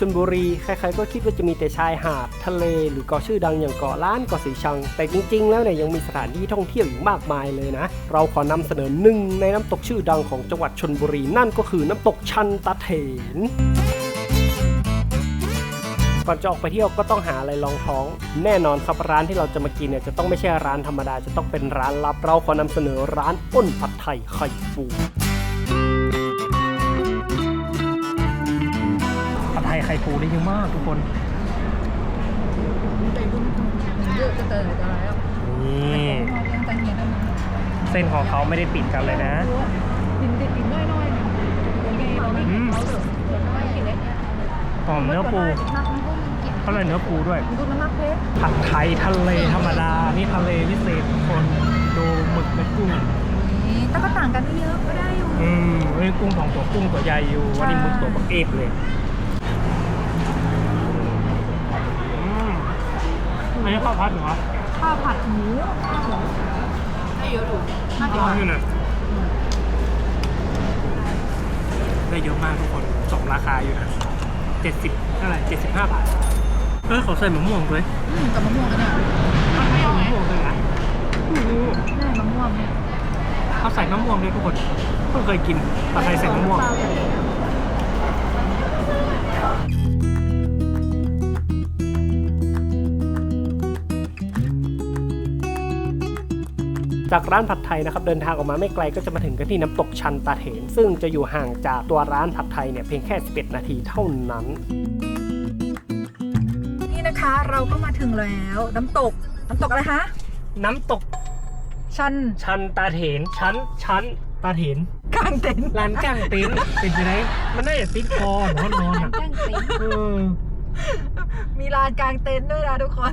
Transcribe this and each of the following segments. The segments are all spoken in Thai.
ชลบุรี ใครๆก็คิดว่าจะมีแต่ชายหาดทะเล หรือเกาะชื่อดังอย่างเกาะล้านเกาะสีชัง แต่จริง ๆ แล้วเนี่ยยังมีสถานที่ท่องเที่ยวอีกมากมายเลยนะ เราขอนำเสนอหนึ่งในน้ำตกชื่อดังของจังหวัดชลบุรี นั่นก็คือน้ำตกชันตะเถนก่อนจะออกไปเที่ยวก็ต้องหาอะไรรองท้อง แน่นอนครับร้านที่เราจะมากินเนี่ยจะต้องไม่ใช่ร้านธรรมดาจะต้องเป็นร้านลับเราขอนำเสนอร้านอ้นผัดไทยไข่ปู ข่ปูได้เยอะมากทุกคนเยอะจะเตยจะแล้วนี่ยังตังเงียบเส้นของเขาไม่ได้ปิดกันเลยนะกินติดน้อยน้อยนะยังไงเราไม่เขาเถอะเดี๋ยวน้อยกินเล็กหอมเนื้อปูนักมันก็กินเขาเลยเนื้อปูด้วยดูน้ำมักเพชรผัดไทยทะเลธรรมดา นี่ทะเลพิเศษทุกคนดูหมึกและกุ้งนี่แต่ก็ต่างกันไม่เยอะก็ได้อยู่ อืมเฮ้ยกุ้งสองตัวกุ้งตัวใหญ่อยู่ วันนี้หมึกตัวบักเอกเลย อันนี้ข้าวผัดเหรอข้าวผัดหมูได้เยอะดูน่าจะนี่นะได้เยอะมากทุกคนสมราคาอยู่นะเจ็ดสิบเท่าไหร่เจ็ดสิบห้าบาท เออเขาใส่มะม่วงด้วยอืมกับมะม่วงอันเนี่ยมันไม่เอามะม่วงเลยนะอืมแม่มะม่วงเนี่ยเขาใส่มะม่วงด้วยทุกคนเพิ่งเคยกินปลาไทยใส่มะม่วง จากร้านผัดไทยนะครับเดินทางออกมาไม่ไกลก็จะมาถึงกันที่น้ำตกชันตาเถน ซึ่งจะอยู่ห่างจากตัวร้านผัดไทยเนี่ยเพียงแค่ 11 นาทีเท่านั้น นี่นะคะเราก็มาถึงแล้ว น้ำตก น้ำตกอะไรคะน้ำตก ชันชันตาเถนชั้นชั้นตาเถนกลางเต็นท์ร้านก้างเต็นท์เป็นยังไงมันน่าจะติดคอหนอนนอนอะเออมีลานกลางเต็นท์ด้วยนะทุกคน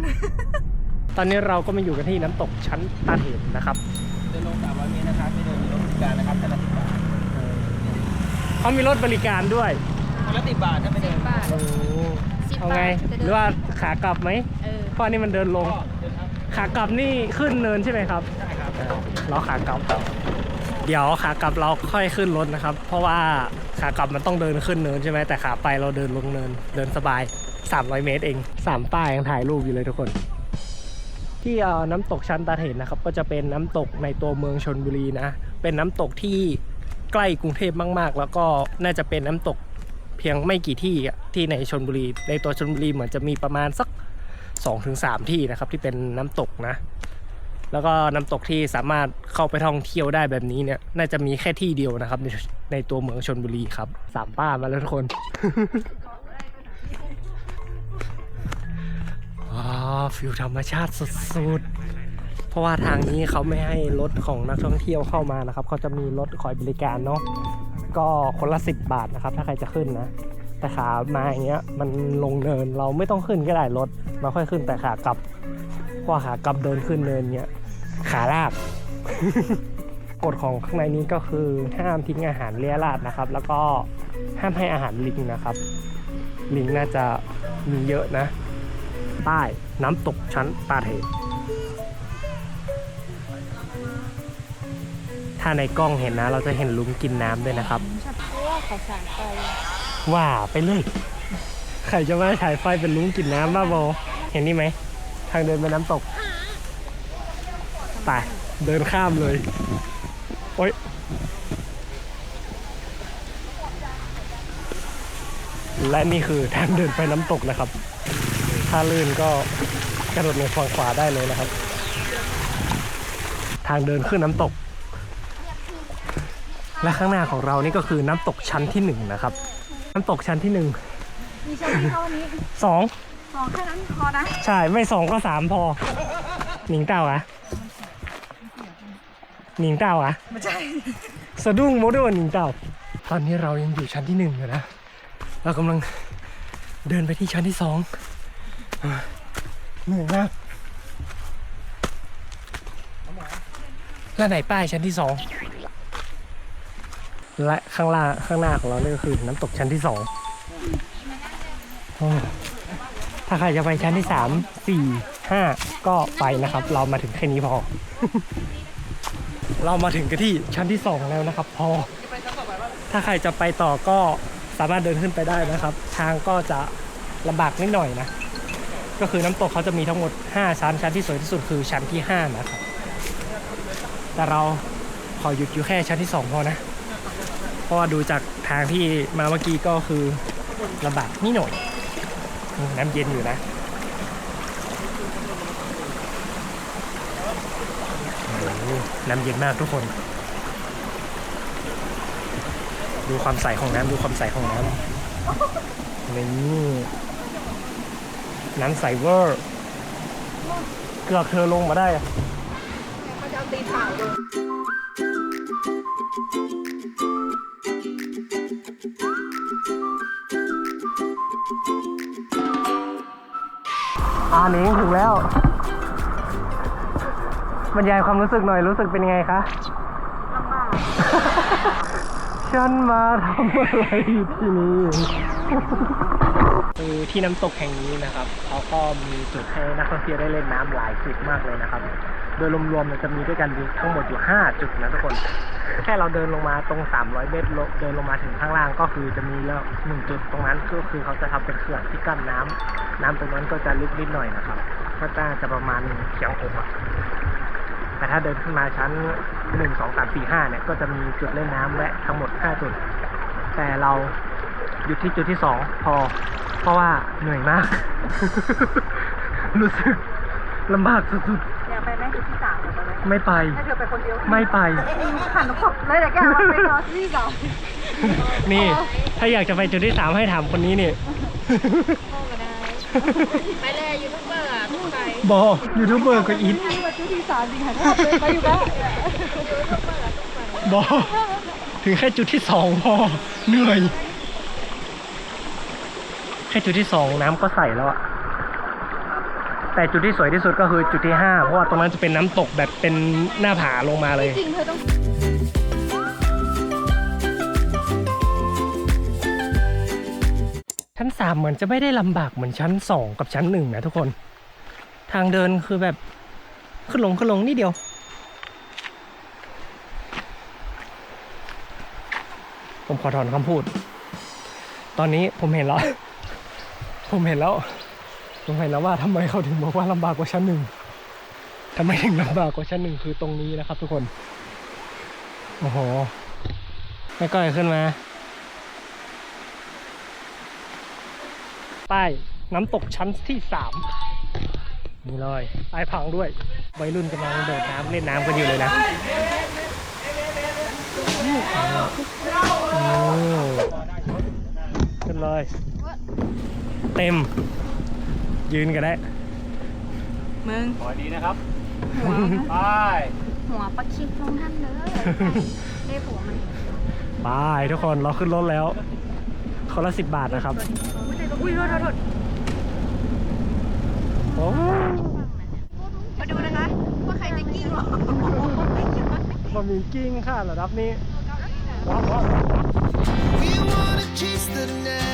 ตอนนี้เราก็มาอยู่กันที่น้ำตกชั้นตาเถนนะครับเดินลง300เมตรนะครับไม่เดินมีรถบริการนะครับแต่ละสิบบาทเขามีรถบริการด้วยคนละสิบบาทถ้าไม่เดินโอ้เอาไงหรือว่าขากลับไหมเออเพราะนี่มันเดินลงก็เดินครับขากลับนี่ขึ้นเนินใช่ไหมครับใช่ครับเราขากลับเดี๋ยวขากลับเราค่อยขึ้นรถนะครับ เพราะว่าขากลับมันต้องเดินขึ้นเนินใช่ไหมแต่ขาไปเราเดินลงเนิน เดินสบาย 300 เมตรเองสามป้ายยังถ่ายรูปอยู่เลยทุกคน ที่น้ำตกชันตาเถนนะครับ ก็จะเป็นน้ำตกในตัวเมืองชนบุรีนะ เป็นน้ำตกที่ใกล้กรุงเทพมาก ๆ แล้วก็น่าจะเป็นน้ำตกเพียงไม่กี่ที่ที่ในชนบุรี ในตัวชนบุรีเหมือนจะมีประมาณสัก 2-3 ที่นะครับ ที่เป็นน้ำตกนะ แล้วก็น้ำตกที่สามารถเข้าไปท่องเที่ยวได้แบบนี้เนี่ย น่าจะมีแค่ที่เดียวนะครับ ในในตัวเมืองชนบุรีครับสามป้ามาแล้วทุกคน ฟิลธรรมชาติสุดๆ เพราะว่าทางนี้เขาไม่ให้รถของนักท่องเที่ยวเข้ามานะครับ เขาจะมีรถคอยบริการเนาะ ก็คนละสิบบาทนะครับ ถ้าใครจะขึ้นนะ แต่ขามาอย่างเงี้ยมันลงเนินเราไม่ต้องขึ้นก็ได้รถเราค่อยขึ้นแต่ขากลับเพราะขากลับเดินขึ้นเนินเงี้ยขาลากกฎของข้างในนี้ก็คือห้ามทิ้งอาหารเลี่ยราดนะครับ แล้วก็ห้ามให้อาหารลิงนะครับ ลิงน่าจะมีเยอะนะ ใต้ น้ำตกชั้นตาเถนถ้าในกล้องเห็นนะ เราจะเห็นลุงกินน้ำด้วยนะครับเพราะว่าเขาสั่งไปว่าไปเลยใครจะมาฉายไฟเป็นลุงกินน้ำบ้าบอเห็นนี่ไหม ทางเดินไปน้ำตกไปเดินข้ามเลย โอ๊ยและนี่คือทางเดินไปน้ำตกนะครับ ถ้าลื่นก็กระโดดในฝั่งขวาได้เลยนะครับ ทางเดินขึ้นน้ำตก และข้างหน้าของเรานี่ก็คือน้ำตกชั้นที่หนึ่งนะครับ น้ำตกชั้นที่หนึ่งมีชั้นที่เท่านี้สองสองแค่นั้นพอนะ ใช่ไม่สองก็สามพอ หนิงเต้าอะหนิงเต้าอะไม่ใช่สะดุ้งโมด้วยว่าหนิงเต้า ตอนนี้เรายังอยู่ชั้นที่หนึ่งอยู่นะ เรากำลังเดินไปที่ชั้นที่สองอ่า เหนื่อยมากแล้วไหนป้ายชั้นที่สองและข้างล่างข้างหน้าของเรานี่ก็คือน้ำตกชั้นที่สองถ้าใครจะไปชั้นที่สามสี่ห้าก็ไปนะครับ เรามาถึงแค่นี้พอ เรามาถึงกันที่ชั้นที่สองแล้วนะครับ พอ ถ้าใครจะไปต่อก็สามารถเดินขึ้นไปได้นะครับ ทางก็จะลำบากนิดหน่อยนะ ก็คือน้ำตกเขาจะมีทั้งหมด 5 ชั้น ชั้นที่สวยที่สุดคือชั้นที่ 5 นะครับ แต่เราขอหยุดอยู่แค่ชั้นที่ 2 พอนะ เพราะว่าดูจากทางที่มาเมื่อกี้ก็คือลำบากนิดหน่อย น้ำเย็นอยู่นะน้ำเย็นมากทุกคน ดูความใสของน้ำดูความใสของน้ำนี่ น้ำใสเวอร์เกือบเธอลงมาได้อะเขาจะเอาตีนเปล่าลงอ่าหนิงถึงแล้วบรรยายความรู้สึกหน่อยรู้สึกเป็นยังไงคะลำบากฉันมาทำอะไรอยู่ที่นี่ คือที่น้ำตกแห่งนี้นะครับ ก็มีจุดให้นักท่องเที่ยวได้เล่นน้ำหลายจุดมากเลยนะครับ โดยรวมๆจะมีด้วยกันทั้งหมดอยู่5จุดนะทุกคน แค่เราเดินลงมาตรง 300 เมตรลงเดินลงมาถึงข้างล่างก็คือจะมีแล้วหนึ่งจุดตรงนั้นก็คือเขาจะทำเป็นเขื่อนที่กั้นน้ำน้ำตรงนั้นก็จะลึกนิดหน่อยนะครับก็น่าจะประมาณเฉียงอกอะแต่ถ้าเดินขึ้นมาชั้น1 2 3 4 5เนี่ยก็จะมีจุดเล่นน้ำและทั้งหมด 5 จุด แต่เรา หยุดที่จุดที่2พอ เพราะว่าเหนื่อยมาก รู้สึกลำบากสุดอยากไปแม่จุดที่สามเลยไปไหมๆ ไม่ไปให้เธอไปคนเดียวไม่ไป ขันน้ำตกเลยแต่แกว่าไปรอที่สองนี่ ถ้าอยากจะไปจุดที่สามให้ถามคนนี้นี่ ไปเลยยูทูบเบอร์อะทุกไปบอยูทูบเบอร์ก็อินที่ว่าจุดที่สามจริงค่ะถ้าไปอยู่แล้วบอถึงแค่จุดที่สองพอเหนื่อย แค่จุดที่สองน้ำก็ใสแล้วอะแต่จุดที่สวยที่สุดก็คือจุดที่ห้าเพราะว่าตรงนั้นจะเป็นน้ำตกแบบเป็นหน้าผาลงมาเลยจริงเธอต้องชั้นสามเหมือนจะไม่ได้ลำบากเหมือนชั้นสองกับชั้นหนึ่งนะทุกคน ทางเดินคือแบบขึ้นลงขึ้นลงนิดเดียว ผมขอถอนคำพูด ตอนนี้ผมเห็นแล้ว ผมเห็นแล้ว ผมเห็นแล้วว่าทำไมเขาถึงบอกว่าลำบากกว่าชั้นหนึ่งทำไมถึงลำบากกว่าชั้นหนึ่งคือตรงนี้นะครับ ทุกคน โอ้โหไม่ก้อยขึ้นมา ป้ายน้ำตกชั้นที่สามนี่เลยป้พังด้วยวัยรุ่นกำลังโดดน้ำเล่นน้ำกันอยู่เลยนะโอ้ เลย เต็ม ยืนกันได้ มึง ขอดีนะครับ หัวไป หัวปลาคิดลงท่านเลยได้ผัวมันไปทุกคนเราขึ้นรถแล้ว คนละสิบบาทนะครับ อุ้ยโทษโทษโอ้มาดูนะคะ ว่าใครจะกิ้งหรอบะหมี่กิ้งค่ะระดับนี้ว้าวว้าว We wanna chase the night,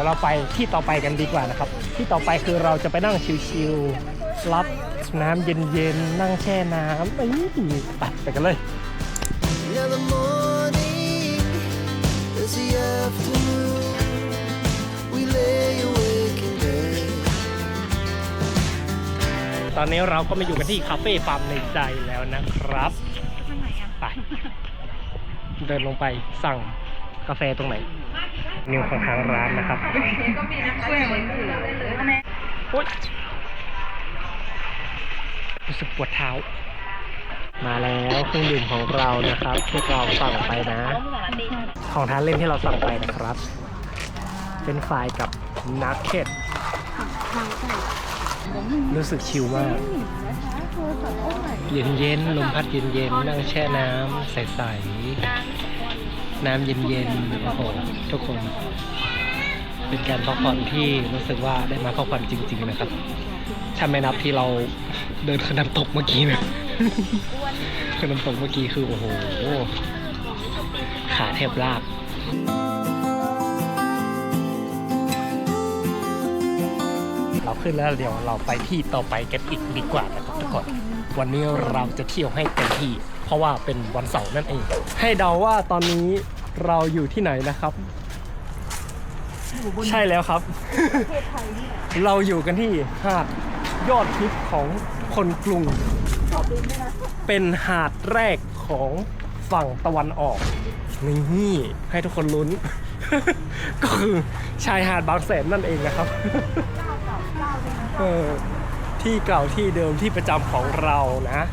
ดี๋ยวเราไปที่ต่อไปกันดีกว่านะครับ ที่ต่อไปคือเราจะไปนั่งชิลๆรับน้ำเย็นๆ นั่งแช่น้ำไปไปไปกันเลย Now the morning is the afternoon. We lay awake in bed. ตอนนี้เราก็มาอยู่กันที่คาเฟ่ฟาร์มในใจแล้วนะครับไปเดินลงไปสั่งกาแฟตรงไหน นิวของทางร้านนะครับช่วยมันถือโอ๊ยรู้สึกปวดเท้า มาแล้วเครื่องดื่มของเรานะครับที่เราสั่งไปนะ ของทานเล่นที่เราสั่งไปนะครับ เป็นไฟล์กับนักเก็ตรู้สึกชิลมากเย็นๆลมพัดเย็นๆนั่งแช่น้ำใสๆ น้ำเย็นๆ โอ้โห ทุกคน เป็นการพักผ่อนที่รู้สึกว่าได้มาพักผ่อนจริง ๆ นะครับถ้าไม่นับที่เราเดินขึ้นน้ำตกเมื่อกี้นะขึ้นน้ำตกเมื่อกี้คือโอ้โห ขาแทบลากเราขึ้นแล้วเดี๋ยวเราไปที่ต่อไปกันอีกดีกว่านะครับทุกคน วันนี้เราจะเที่ยวให้เต็มที่ เพราะว่าเป็นวันเสาร์นั่นเอง ให้เดาว่าตอนนี้เราอยู่ที่ไหนนะครับ ใช่แล้วครับ เราอยู่กันที่หาดยอดฮิตของคนกรุง เป็นหาดแรกของฝั่งตะวันออก นี่ให้ทุกคนลุ้น ก็คือชายหาดบางแสนนั่นเองนะครับเออที่เก่าที่เดิมที่ประจำของเรานะ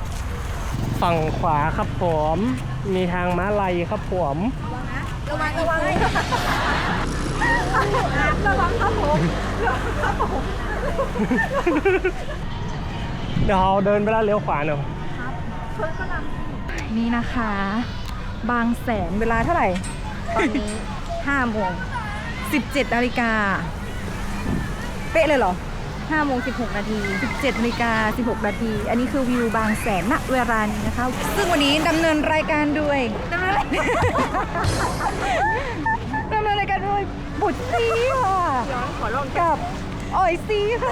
ฝั่งขวาครับผม มีทางม้าลายครับผมระวังระวังระวังครับผมระวังครับผมเดี๋ยวเราเดินไปแล้วเลี้ยวขวาเนอะนี่นะคะ บางแสนเวลาเท่าไหร่ ตอนนี้5โมง17นาฬิกา เป๊ะเลยเหรอ 5โมง16 นาที 17นาฬิกา 16 นาที อันนี้คือวิวบางแสนณเวลานี้นะคะ ซึ่งวันนี้ดำเนินรายการด้วยดำเนินดำเนินรายการด้วยบุตรซีค่ะขอลองกับอ่อยซีค่ะ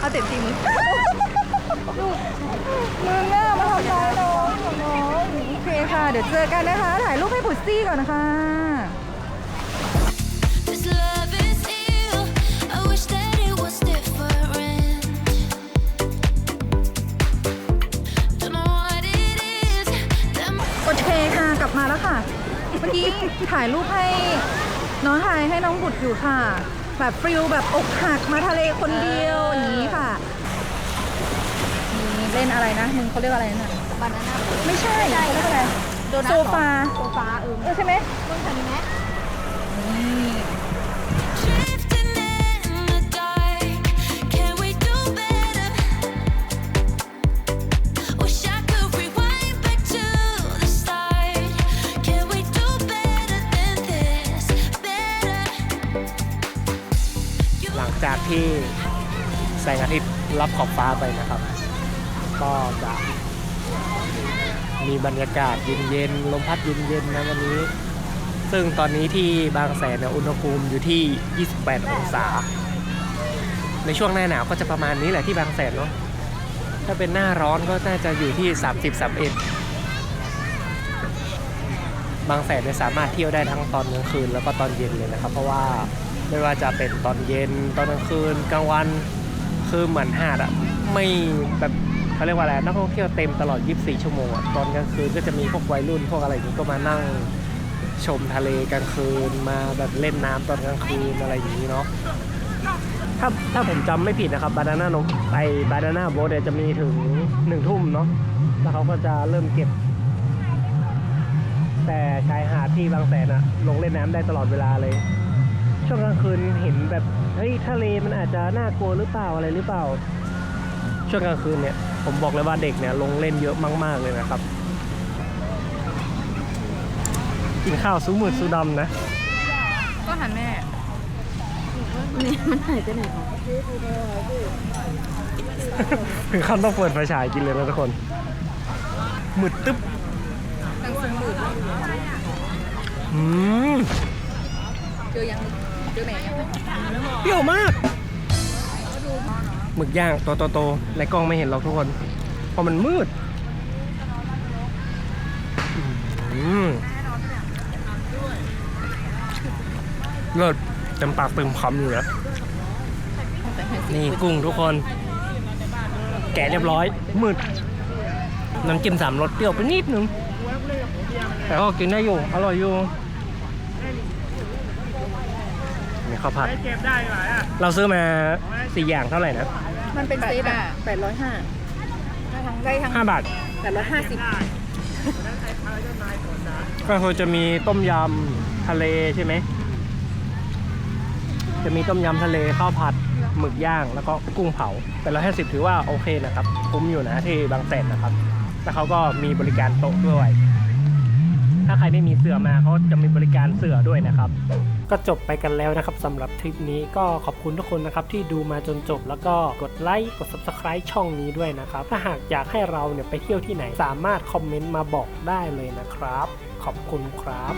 เอาเต็มทีมือลูกมือหน้ามาทำร้ายน้องของน้องโอเคค่ะ เดี๋ยวเจอกันนะคะ ถ่ายรูปให้บุตรซี่ก่อนนะคะ ลับมาแล้วค่ะ เมื่อกี้ถ่ายรูปให้น้องถ่ายให้น้องบุตรอยู่ค่ะ แบบฟิลแบบอกหักมาทะเลคนเดียวอย่างนี้ค่ะนี่เล่นอะไรนะมึงเขาเรียกอะไรนะบานาน่าไม่ใช่เขาเรียกอะไรโซฟาโซฟาเออเออใช่ไหมมึงทำนี้ไหมนี่ หลังจากที่แสงอาทิตย์รับขอบฟ้าไปนะครับ ก็จะมีบรรยากาศเย็นๆลมพัดเย็นๆนะวันนี้ ซึ่งตอนนี้ที่บางแสนอุณหภูมิอยู่ที่ 28 องศา ในช่วงหน้าหนาวก็จะประมาณนี้แหละที่บางแสนเนาะถ้าเป็นหน้าร้อนก็น่าจะอยู่ที่ 30 31 บางแสนเนี่ยสามารถเที่ยวได้ทั้งตอนกลางคืนแล้วก็ตอนเย็นเลยนะครับ เพราะว่าไม่ว่าจะเป็นตอนเย็นตอนกลางคืนกลางวันคือเหมือนหาดอะไม่แบบเขาเรียกว่าอะไรนักท่องเที่ยวเต็มตลอด 24 ชั่วโมงอะตอนกลางคืนก็จะมีพวกวัยรุ่นพวกอะไรนี้ก็มานั่งชมทะเลกลางคืนมาแบบเล่นน้ำตอนกลางคืนอะไรอย่างนี้เนาะถ้าถ้าผมจำไม่ผิดนะครับบานาน่านมไอบานาน่าโบ๊ทจะมีถึงหนึ่งทุ่มเนาะแล้วเขาก็จะเริ่มเก็บ แต่ชายหาดที่บางแสนอะลงเล่นน้ำได้ตลอดเวลาเลย ช่วงกลางคืนเห็นแบบเฮ้ยทะเลมันอาจจะน่ากลัวหรือเปล่าอะไรหรือเปล่า ช่วงกลางคืนเนี่ยผมบอกเลยว่าเด็กเนี่ยลงเล่นเยอะมากๆเลยนะครับ กินข้าวซูมืดซูดำนะ ก็หันแม่ถึงขั้นต้องเปิดไฟฉายกินเลยนะทุกคนมืดตึ๊บ อืมเจอยังเจอแม่ยังเปรี้ยวมาก หมึกย่างตัวโตๆในกล้องไม่เห็นหรอกทุกคนเพราะมันมืดอืมเลิศเต็มปากเต็มคำอยู่แล้วนี่กุ้งทุกคน แกะเรียบร้อยมืดน้ำจิ้มสามรสเปรี้ยวไปนิดนึง แต่ก็กินได้อยู่ อร่อยอยู่นี่ข้าวผัดเราซื้อมาสี่อย่างเท่าไหร่นะมันเป็นเซตอะแปดร้อยห้าทั้งได้ทั้งห้าบาท แปดร้อยห้าสิบก็คือจะมีต้มยำทะเลใช่ไหม จะมีต้มยำทะเลข้าวผัดหมึกย่างแล้วก็กุ้งเผาเป็นร้อยห้าสิบถือว่าโอเคนะครับ คุ้มอยู่นะที่บางแสนนะครับ แล้วเขาก็มีบริการโต๊ะด้วย ถ้าใครไม่มีเสือมาเขาจะมีบริการเสือด้วยนะครับ ก็จบไปกันแล้วนะครับสำหรับทริปนี้ก็ขอบคุณทุกคนนะครับที่ดูมาจนจบแล้วก็กดไลค์กด subscribe ช่องนี้ด้วยนะครับ ถ้าหากอยากให้เราเนี่ยไปเที่ยวที่ไหนสามารถคอมเมนต์มาบอกได้เลยนะครับ ขอบคุณครับ